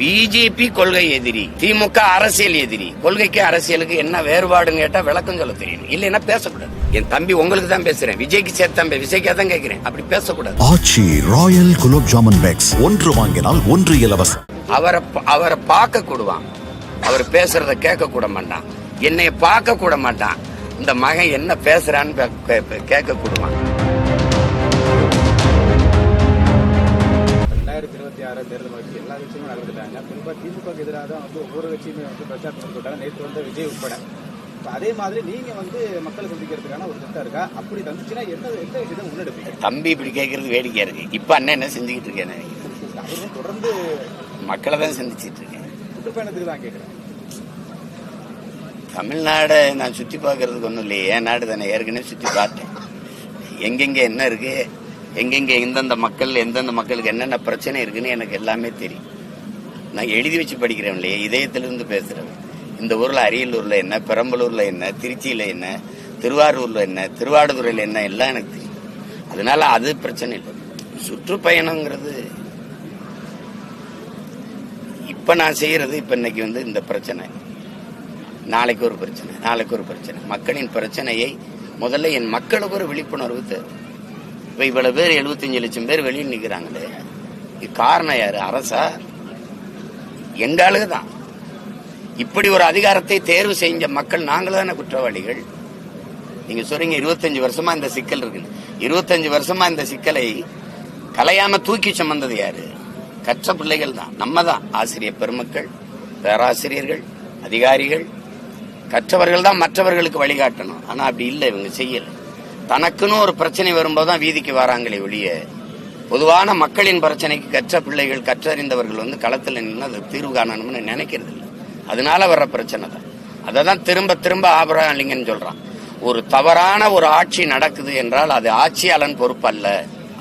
BJP கொள்கை எதிரி திமுக அரசியல் எதிரி. கொள்கைக்கு அரசியலுக்கு என்ன வேறுபாடுன்னு கேட்டா விளக்கம் சொல்ல தெரியும். இல்லைன்னா பேசக்கூடாது. என் தம்பி உங்களுக்கு தான் பேசுறேன். விஜய்க்கு சேர்த்து தான் பே- விஜய்க்கா தான் கேட்கிறேன் அப்படி பேசக்கூடாது. Aachi royal gulab jamun packs. ஒன்று வாங்கினால் ஒன்று இலவசம் அவரை ப- அவரை பார்க்க கூடுவான். அவர் பேசுறத கேட்க கூட மாட்டான். என்னைய பார்க்க கூட மாட்டான். இந்த மகன் என்ன பேசுறான்னு கேட்க கூடுவான். ரெண்டாயிரத்தி இருபத்தி ஆறு தேர்தல் வரைக்கும் எல்லா கட்சியுமே நடந்துட்டாங்க குறிப்பா திமுக எதிராக தான் வந்து ஒவ்வொரு கட்சியுமே வந்து பிரச்சாரம் பண்ணிட்டாங்க நேற்று வந்து விஜய் உட்பட. இப்ப அதே மாதிரி நீங்க வந்து மக்களை சந்திக்கிறதுக்கான ஒரு திட்டம் இருக்கா? அப்படி தந்துச்சுன்னா என்ன எந்த விஷயத்தை முன்னெடுப்பீங்க? தம்பி இப்படி கேட்கறது வேடிக்கையா இருக்கு. இப்ப அண்ணன் என்ன செஞ்சுக்கிட்டு இருக்கேன் அவரும் தொடர்ந்து மக்களை தான் சந்திச்சிட்டு இருக்கேன். சுற்றுப்பயணத்துக்கு தான் கேட்கிறேன் தமிழ்நாடை நான் சுத்தி பார்க்கறதுக்கு ஒன்றும் இல்லையே. என் நாடு தானே. ஏற்கனவே சுத்தி பார்த்தேன். எங்கெங்க என்ன இருக்கு? எங்கெங்க எந்தெந்த மக்கள் எந்தெந்த மக்களுக்கு என்னென்ன பிரச்சனை இருக்குன்னு எனக்கு எல்லாமே தெரியும். நான் எழுதி வச்சு படிக்கிறேன் இல்லையே? இதயத்திலிருந்து பேசுறேன் இந்த ஊர்ல அரியலூர்ல என்ன பெரம்பலூர்ல என்ன திருச்சியில என்ன திருவாரூர்ல என்ன திருவாடுதுறையில என்ன எல்லாம் எனக்கு தெரியும். அதனால அது பிரச்சனை இல்லை. சுற்றுப்பயணங்கிறது. இப்ப நான் செய்யறது இப்ப இன்னைக்கு வந்து இந்த பிரச்சனை. நாளைக்கு ஒரு பிரச்சனை நாளைக்கு ஒரு பிரச்சனை. மக்களின் பிரச்சனையை முதல்ல என் மக்களுக்கு ஒரு விழிப்புணர்வு தேவை. இப்ப இவ்வளவு பேர் 75 லட்சம் பேர் வெளியில் நிற்கிறாங்களே இது காரணம் யாரு? அரசா? எங்க ஆளுக தான் இப்படி ஒரு அதிகாரத்தை தேர்வு செஞ்ச மக்கள் நாங்கள் தானே குற்றவாளிகள். நீங்க சொல்றீங்க 25 வருஷமா இந்த சிக்கல் இருக்கு. 25 வருஷமா இந்த சிக்கலை கலையாம தூக்கி சுமந்தது யாரு? கற்ற பிள்ளைகள் தான். நம்ம தான். ஆசிரியர் பெருமக்கள் பேராசிரியர்கள் அதிகாரிகள். கற்றவர்கள் தான் மற்றவர்களுக்கு வழிகாட்டணும். ஆனா அப்படி இல்லை இவங்க செய்யல. தனக்குன்னு ஒரு பிரச்சனை வரும்போது தான் வீதிக்கு வராங்களே ஒழிய பொதுவான மக்களின் பிரச்சனைக்கு கற்ற பிள்ளைகள் கற்றறிந்தவர்கள் வந்து களத்தில் நின்று அதை தீர்வு காணணும்னு நினைக்கிறது இல்லை. அதனால வர்ற பிரச்சனை தான். அதை தான் திரும்ப திரும்ப ஆபரகம் லிங்கன் சொல்றான். ஒரு தவறான ஒரு ஆட்சி நடக்குது என்றால் அது ஆட்சியாளன் பொறுப்பு அல்ல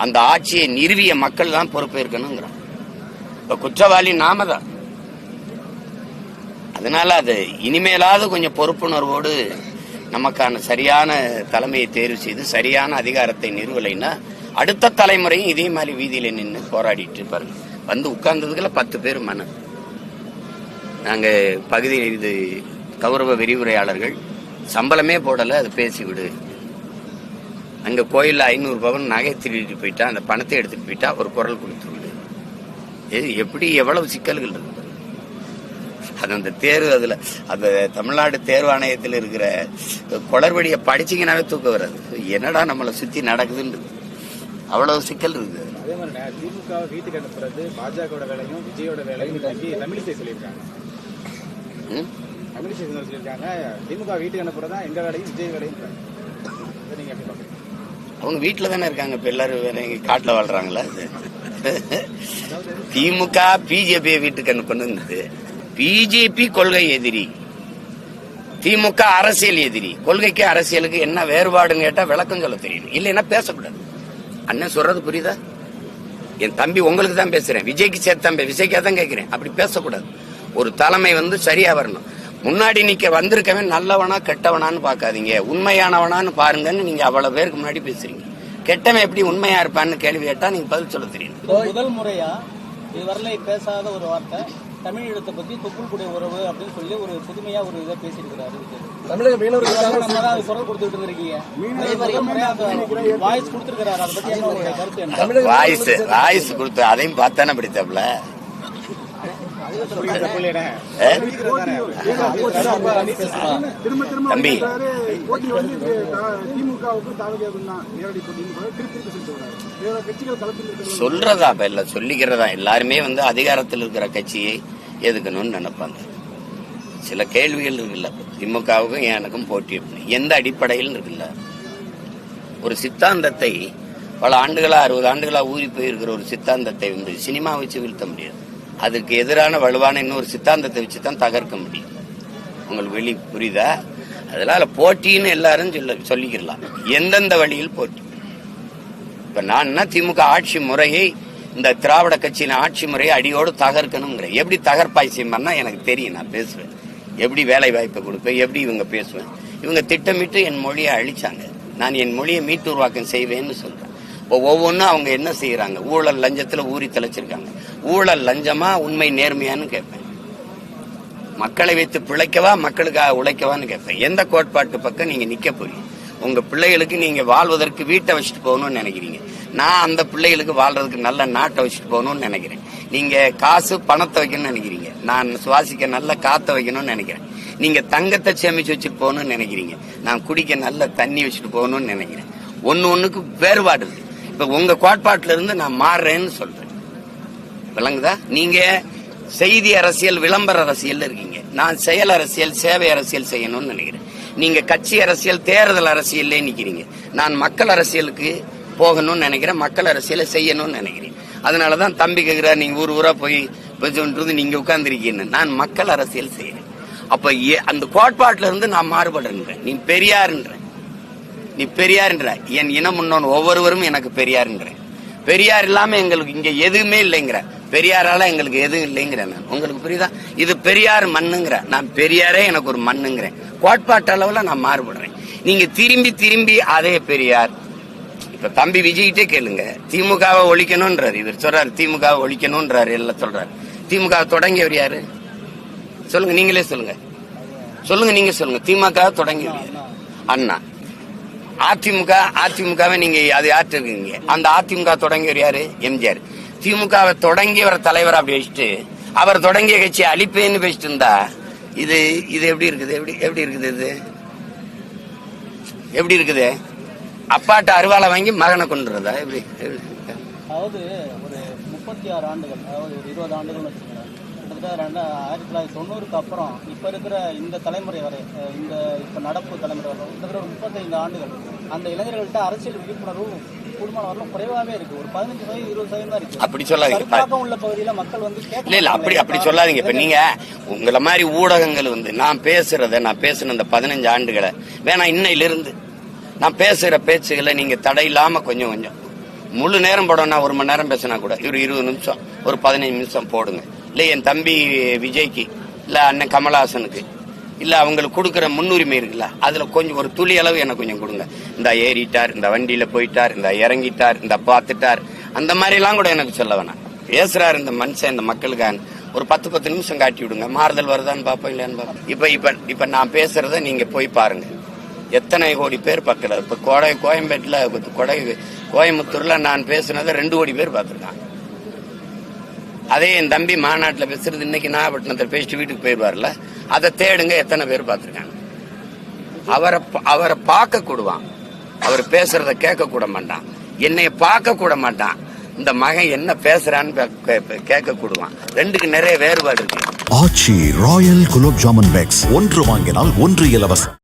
அந்த ஆட்சியை நிறுவிய மக்கள் தான் பொறுப்பேற்கணுங்கிறான். இப்ப குற்றவாளி நாம தான். அதனால அது இனிமேலாவது கொஞ்சம் பொறுப்புணர்வோடு நமக்கான சரியான தலைமையை தேர்வு செய்து சரியான அதிகாரத்தை நிறுவலைன்னா அடுத்த தலைமுறையும் இதே மாதிரி வீதியில நின்று போராடிட்டு இருப்பாரு வந்து உட்கார்ந்ததுக்குள்ள பத்து பேர் மனு. நாங்க பகுதி இது கௌரவ விரிவுரையாளர்கள் சம்பளமே போடல அது பேசி விடு. அங்க கோயில்ல ஐநூறு பவன் நகை திருடிட்டு போயிட்டா அந்த பணத்தை எடுத்துட்டு போயிட்டா ஒரு குரல் கொடுத்து விடு. இது எப்படி எவ்வளவு சிக்கல்கள் இருக்கு அது அந்த தேர்வு அதுல அந்த தமிழ்நாடு தேர்வாணையத்தில் இருக்கிற குளறுபடியை படிச்சீங்கன்னாவே தூக்கம் வராது. என்னடா நம்மளை சுத்தி நடக்குதுன்றது. அவ்வளவு சிக்கல் இருக்குது அதே மாதிரி திமுக வீட்டுக்கு அனுப்புறது பாஜகவோட வேலையும் விஜயோட வேலையும் தமிழிசை சொல்லியிருக்காங்க? தமிழிசை சொல்லியிருக்காங்க திமுக வீட்டுக்கு அனுப்புறது எங்க வேலையும் விஜய் வேலையும் நீங்க அவங்க வீட்டில் தானே இருக்காங்க இப்ப எல்லாரும் வேற எங்க காட்டுல வாழ்றாங்களா? திமுக பிஜேபி வீட்டுக்கு அனுப்பணுங்கிறது பிஜேபி கொள்கை எதிரி. திமுக அரசியல் எதிரி. கொள்கைக்கு அரசியலுக்கு என்ன வேறுபாடுன்னு கேட்டா விளக்கம் சொல்ல தெரியும். இல்லைன்னா பேசக்கூடாது. அண்ணன் சொல்றது புரியுதா? என் தம்பி உங்களுக்கு தான் பேசுறேன். விஜய்க்கு சேர்த்து தான் விஜய்க்கா தான் கேட்கிறேன் அப்படி பேசக்கூடாது. ஒரு தலைமை வந்து சரியா வரணும். முன்னாடி நிக்க வந்திருக்கவன் நல்லவனா கெட்டவனான்னு பார்க்காதீங்க. உண்மையானவனான்னு பாருங்கன்னு நீங்க அவ்வளவு பேருக்கு முன்னாடி பேசுறீங்க. கெட்டவன் எப்படி உண்மையா இருப்பான்னு கேள்வி கேட்டா நீங்க பதில் சொல்ல தெரியும். முதல் முறையா இதுவரையில பேசாத ஒரு வார்த்தை. தமிழீழத்தை பத்தி தொப்புள்குடி உறவு அப்படின்னு சொல்லி ஒரு புதுமையா ஒரு இதை பேசியிருக்கிறாரு. தமிழக மீனவர்கள் இதுவரை நம்ம தான் குரல் கொடுத்துட்டு முறையா வாய்ஸ் கொடுத்திருக்கிறாரு. அதை பத்தி என்ன கருத்து என்ன? வாய்ஸ் வாய்ஸ் கொடுத்து அதையும் பார்த்தானே பிடித்தாப்ல புள்ளியனே. ஏ? திரும்ப திரும்ப தம்பி. சொல்றதா இப்ப இல்ல சொல்லிக்கிறதா? எல்லாருமே வந்து அதிகாரத்தில் இருக்கிற கட்சியை எதுக்கணும்னு நினைப்பாங்க. சில கேள்விகள் இருக்குல்ல திமுகவுக்கும் எனக்கும் போட்டி அப்படின்னு. எந்த அடிப்படையில் இருக்குல்ல? ஒரு சித்தாந்தத்தை பல ஆண்டுகளா அறுபது ஆண்டுகளா ஊறி போயிருக்கிற ஒரு சித்தாந்தத்தை வந்து சினிமா வச்சு வீழ்த்த முடியாது. அதுக்கு எதிரான வலுவான இன்னொரு சித்தாந்தத்தை வச்சு தான் தகர்க்க முடியும். உங்களுக்கு வெளி புரியுதா? அதனால போட்டின்னு எல்லாரும் சொல்ல சொல்லிக்கிறலாம் எந்தெந்த வழியில் போட்டி? இப்ப நான் திமுக ஆட்சி முறையை இந்த திராவிட கட்சியின் ஆட்சி முறையை அடியோடு தகர்க்கணுங்கிற. எப்படி தகர்ப்பாய் செய்யணும்னா எனக்கு தெரியும் நான் பேசுவேன். எப்படி வேலை வாய்ப்பை கொடுப்பேன் எப்படி இவங்க பேசுவேன். இவங்க திட்டமிட்டு என் மொழியை அழிச்சாங்க. நான் என் மொழியை மீட்டு உருவாக்கம் செய்வேன்னு சொல்றேன். இப்போ ஒவ்வொன்றும் அவங்க என்ன செய்யறாங்க? ஊழல் லஞ்சத்துல ஊறி தெளிச்சிருக்காங்க. ஊழல் லஞ்சமா உண்மை நேர்மையான்னு கேட்பேன். மக்களை வைத்து பிழைக்கவா மக்களுக்காக உழைக்கவான்னு கேட்பேன். எந்த கோட்பாட்டு பக்கம் நீங்க நிக்க போறீங்க? உங்க பிள்ளைகளுக்கு நீங்க வாழ்வதற்கு வீட்டை வச்சுட்டு போகணும்னு நினைக்கிறீங்க. நான் அந்த பிள்ளைகளுக்கு வாழ்றதுக்கு நல்ல நாட்டை வச்சுட்டு போகணும்னு நினைக்கிறேன். நீங்க காசு பணத்தை வைக்கணும்னு நினைக்கிறீங்க. நான் சுவாசிக்க நல்ல காற்றை வைக்கணும்னு நினைக்கிறேன். நீங்க தங்கத்தை சேமிச்சு வச்சுட்டு போகணும்னு நினைக்கிறீங்க. நான் குடிக்க நல்ல தண்ணி வச்சுட்டு போகணும்னு நினைக்கிறேன். ஒன்னு ஒண்ணுக்கு வேறுபாடு இருக்கு. இப்ப உங்க கோட்பாட்டில இருந்து நான் மாறுறேன்னு சொல்றேன். விளங்குதா? நீங்க செய்தி அரசியல் விளம்பர அரசியல் இருக்கீங்க. நான் செயல் அரசியல் சேவை அரசியல் செய்யணும்னு நினைக்கிறேன். நீங்க கட்சி அரசியல் தேர்தல் அரசியல்லே நிக்கிறீங்க. நான் மக்கள் அரசியலுக்கு போகணும்னு நினைக்கிறேன். மக்கள் அரசியலை செய்யணும்னு நினைக்கிறேன். அதனாலதான் தம்பி கேக்குறார் நீங்க ஊர் ஊரா போய் பேசுன்றது நீங்க உட்கார்ந்துருக்கீங்க நான் மக்கள் அரசியல் செய்யறேன். அப்ப ஏ- அந்த கோட்பாட்டில இருந்து நான் மாறுபடுறேன் நீ பெரியாருன்ற. நீ பெரியார்ன்ற. என் இனம் முன்னோன் ஒவ்வொருவரும் எனக்கு பெரியார்ன்ற. பெரியார் இல்லாம எங்களுக்கு இங்க எதுவுமே இல்லைங்கிற. பெரியாரால எங்களுக்கு எதுவும் இல்லைங்கிற நான். உங்களுக்கு புரியுதா? இது பெரியார் மண்ணுங்கிற. நான் பெரியாரே எனக்கு ஒரு மண்ணுங்கிறேன் கோட்பாட்டு அளவுல நான் மாறுபடுறேன். நீங்க திரும்பி திரும்பி அதே பெரியார். இப்ப தம்பி விஜய்கிட்டே கேளுங்க. திமுகவை ஒழிக்கணும்ன்றாரு. இவர் சொல்றாரு திமுகவை ஒழிக்கணும்ன்றாரு. எல்லாம் சொல்றாரு. திமுக தொடங்கியவர் யாரு? சொல்லுங்க நீங்களே சொல்லுங்க. சொல்லுங்க நீங்க சொல்லுங்க. திமுக தொடங்கியவர் அண்ணா. அதிமுக அதிமுகவை நீங்க அது யார்கிட்ட இருக்கீங்க? அந்த அதிமுக தொடங்கியவர் யாரு? எம்ஜிஆர். திமுகவை தொடங்கியவர் தலைவர் அப்படி வச்சுட்டு அவர் தொடங்கிய கட்சி அழிப்பேன்னு பேசிட்டு இருந்தா இது இது எப்படி இருக்குது? எப்படி எப்படி இருக்குது இது? எப்படி இருக்குது? அப்பாட்ட அருவாளை வாங்கி மகனை கொண்டுறதா எப்படி எப்படி? அதாவது ஒரு முப்பத்தி ஆறு ஆண்டுகள் அதாவது ஒரு இருபது ஆண்டுகள் கிட்டத்தட்ட ரெண்டா ஆயிரத்தி தொள்ளாயிரத்தி தொண்ணூறுக்கு அப்புறம் இப்போ இருக்கிற இந்த தலைமுறை வரை இந்த இப்போ நடப்பு தலைமுறை வரை கிட்டத்தட்ட ஒரு முப்பத்தைந்து ஆண்டுகள் அந்த இளைஞர்கள்ட்ட அரசியல் விழிப்புணர்வு கூடுமான வரலும் குறைவாகவே இருக்கு. ஒரு பதினஞ்சு சதவீதம் இருபது சதவீதம் தான் இருக்கு. அப்படி சொல்லாதீங்க. உள்ள பகுதியில மக்கள் வந்து இல்ல இல்ல அப்படி அப்படி சொல்லாதீங்க. இப்ப நீங்க உங்களை மாதிரி ஊடகங்கள் வந்து நான் பேசுறத நான் பேசின இந்த பதினஞ்சு ஆண்டுகளை வேணா இன்னையில இருந்து நான் பேசுற பேச்சுகளை நீங்க தடை இல்லாம கொஞ்சம் கொஞ்சம். முழு நேரம் போடணும்னா ஒரு மணி நேரம் பேசினா கூட ஒரு இருபது நிமிஷம் ஒரு பதினஞ்சு நிமிஷம் போடுங்க. இல்லை என் தம்பி விஜய்க்கு இல்லை அண்ணன் கமலஹாசனுக்கு இல்லை அவங்களுக்கு கொடுக்குற முன்னுரிமை இருக்குல்ல அதில் கொஞ்சம் ஒரு துளி அளவு எனக்கு கொஞ்சம் கொடுங்க. இந்த ஏறிட்டார் இந்த வண்டியில் போயிட்டார் இந்த இறங்கிட்டார் இந்த பார்த்துட்டார். அந்த மாதிரிலாம் கூட எனக்கு சொல்ல வேணாம். பேசுறாரு இந்த மனுஷன் இந்த மக்களுக்கான. ஒரு பத்து பத்து நிமிஷம் காட்டி விடுங்க. மாறுதல் வருதான்னு பார்ப்போம் இல்லையான்னு பார்ப்போம். இப்போ இப்போ இப்போ நான் பேசுறத நீங்கள் போய் பாருங்க. எத்தனை கோடி பேர் பார்க்கல இப்போ கோடை கோயம்பேட்டில் கொடை கோயம்புத்தூரில் நான் பேசுனதை ரெண்டு கோடி பேர் பார்த்துருக்காங்க. அதே என் தம்பி மாநாட்டில் பேசுறது இன்னைக்கு நாகப்பட்டினத்தில் பேசிட்டு வீட்டுக்கு போயிடுவார்ல. அதை தேடுங்க எத்தனை பேர் பார்த்துருக்காங்க. அவரை அவரை பார்க்க கூடுவான் அவர் பேசுறத கேட்க கூட மாட்டான். என்னைய பார்க்க கூட மாட்டான். இந்த மகன் என்ன பேசுறான்னு கே- கேட்க கூடுவான் ரெண்டுக்கு நிறைய வேறுபாடு இருக்கு. Aachi royal gulab jamun packs. ஒன்று வாங்கினால் ஒன்று இலவசம்.